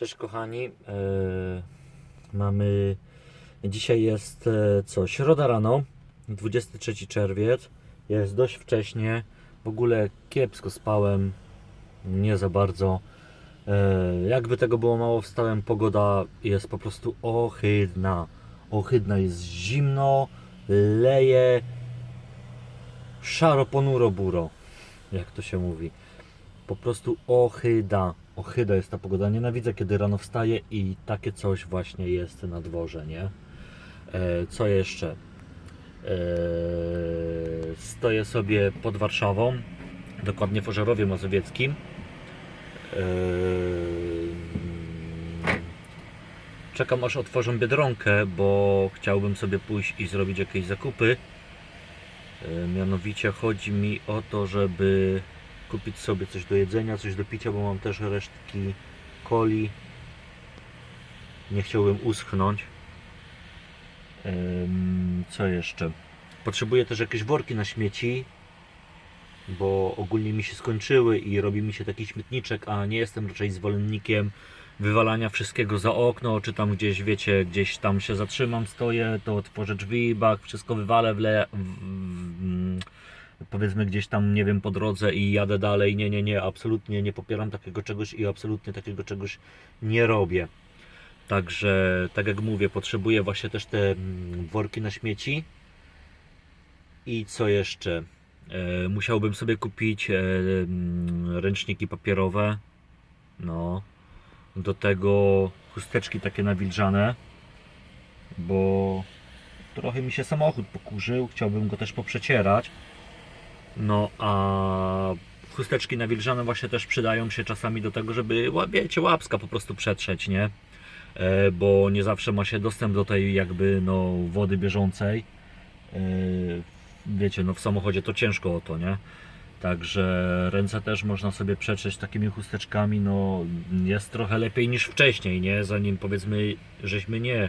Cześć kochani. E, mamy. Dzisiaj jest e, co? Środa rano, 23 czerwiec. Jest dość wcześnie. W ogóle kiepsko spałem. Nie za bardzo. E, jakby tego było mało, wstałem. Pogoda jest po prostu ohydna. Ohydna jest zimno, leje. Szaro ponuro buro, jak to się mówi po prostu ohyda. Ohyda jest ta pogoda. Nienawidzę, kiedy rano wstaję i takie coś właśnie jest na dworze, nie? E, co jeszcze? E, stoję sobie pod Warszawą, dokładnie w Ożerowie Mazowieckim. E, czekam aż otworzą Biedronkę, bo chciałbym sobie pójść i zrobić jakieś zakupy. E, Mianowicie chodzi mi o to, żeby kupić sobie coś do jedzenia, coś do picia, bo mam też resztki coli. Nie chciałbym uschnąć. Co jeszcze? Potrzebuję też jakieś worki na śmieci, bo ogólnie mi się skończyły i robi mi się taki śmietniczek, a nie jestem raczej zwolennikiem wywalania wszystkiego za okno, czy tam gdzieś, wiecie, gdzieś tam się zatrzymam, stoję, to otworzę drzwi, bak, wszystko wywalę, wle, w, w, powiedzmy gdzieś tam, nie wiem, po drodze i jadę dalej. Nie, nie, nie, absolutnie nie popieram takiego czegoś i absolutnie takiego czegoś nie robię. Także, tak jak mówię, potrzebuję właśnie też te mm, worki na śmieci. I co jeszcze? E, musiałbym sobie kupić e, mm, ręczniki papierowe. No. Do tego chusteczki takie nawilżane. Bo trochę mi się samochód pokurzył. Chciałbym go też poprzecierać. No a chusteczki nawilżane właśnie też przydają się czasami do tego, żeby wiecie, łapska po prostu przetrzeć, nie? E, bo nie zawsze ma się dostęp do tej jakby no wody bieżącej. E, wiecie, no w samochodzie to ciężko o to, nie? Także ręce też można sobie przetrzeć takimi chusteczkami, no jest trochę lepiej niż wcześniej, nie? Zanim powiedzmy, żeśmy nie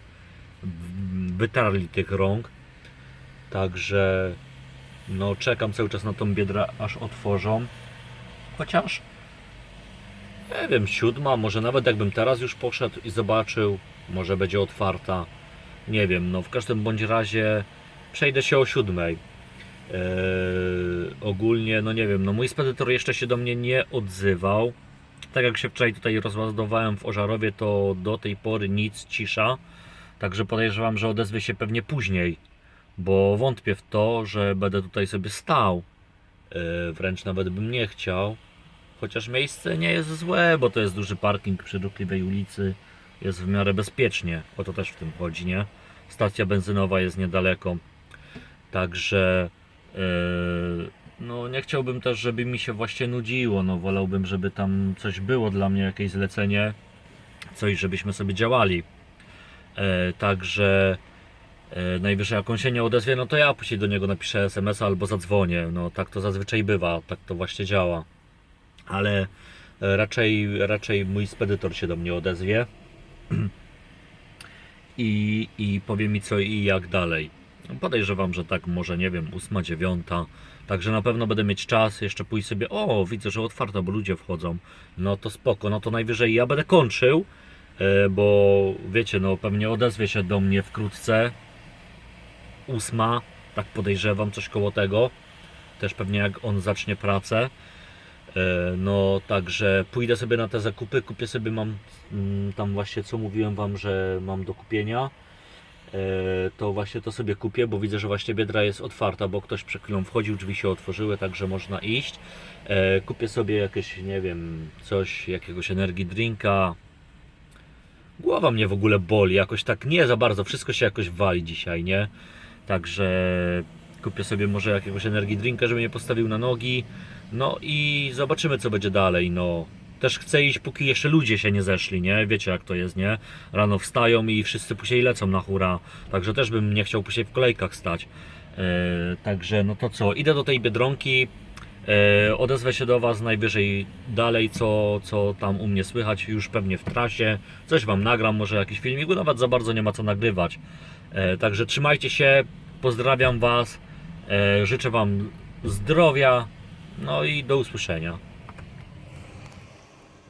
wytarli tych rąk. Także no czekam cały czas na tą biedrę aż otworzą. Chociaż nie wiem, siódma, może nawet jakbym teraz już poszedł i zobaczył, może będzie otwarta. Nie wiem, no w każdym bądź razie przejdę się o siódmej. Eee, ogólnie, no nie wiem, no mój spedytor jeszcze się do mnie nie odzywał. Tak jak się wczoraj tutaj rozładowałem w Ożarowie, to do tej pory nic, cisza. Także podejrzewam, że odezwie się pewnie później bo wątpię w to, że będę tutaj sobie stał. Yy, wręcz nawet bym nie chciał. Chociaż miejsce nie jest złe, bo to jest duży parking przy ruchliwej ulicy. Jest w miarę bezpiecznie. O to też w tym chodzi, nie? Stacja benzynowa jest niedaleko. Także yy, no nie chciałbym też, żeby mi się właśnie nudziło. No wolałbym, żeby tam coś było dla mnie, jakieś zlecenie. Coś, żebyśmy sobie działali. Yy, także E, Najwyżej jak on się nie odezwie, no to ja później do niego napiszę SMS albo zadzwonię. No tak to zazwyczaj bywa, tak to właśnie działa. Ale e, raczej, raczej mój spedytor się do mnie odezwie i, i powie mi co i jak dalej. Podejrzewam, że tak może, nie wiem, ósma, dziewiąta. Także na pewno będę mieć czas jeszcze pójść sobie. O, widzę, że otwarta, bo ludzie wchodzą. No to spoko, no to najwyżej ja będę kończył, e, bo wiecie, no pewnie odezwie się do mnie wkrótce ósma, tak podejrzewam, coś koło tego. Też pewnie jak on zacznie pracę. E, No, także pójdę sobie na te zakupy, kupię sobie, mam mm, tam właśnie co mówiłem Wam, że mam do kupienia. E, To właśnie to sobie kupię, bo widzę, że właśnie biedra jest otwarta, bo ktoś przed chwilą wchodził, drzwi się otworzyły, także można iść. E, Kupię sobie jakieś, nie wiem, coś, jakiegoś energii drinka. Głowa mnie w ogóle boli, jakoś tak nie za bardzo, wszystko się jakoś wali dzisiaj, nie? Także kupię sobie może jakiegoś energii drinka, żeby mnie postawił na nogi. No i zobaczymy co będzie dalej. No też chcę iść póki jeszcze ludzie się nie zeszli, nie? Wiecie jak to jest, nie? Rano wstają i wszyscy później lecą na hura. Także też bym nie chciał później w kolejkach stać. E, także no to co, idę do tej Biedronki. E, odezwę się do Was najwyżej dalej, co, co tam u mnie słychać, już pewnie w trasie. Coś Wam nagram, może jakiś filmik, bo nawet za bardzo nie ma co nagrywać. E, Także trzymajcie się, pozdrawiam Was, e, życzę Wam zdrowia, no i do usłyszenia.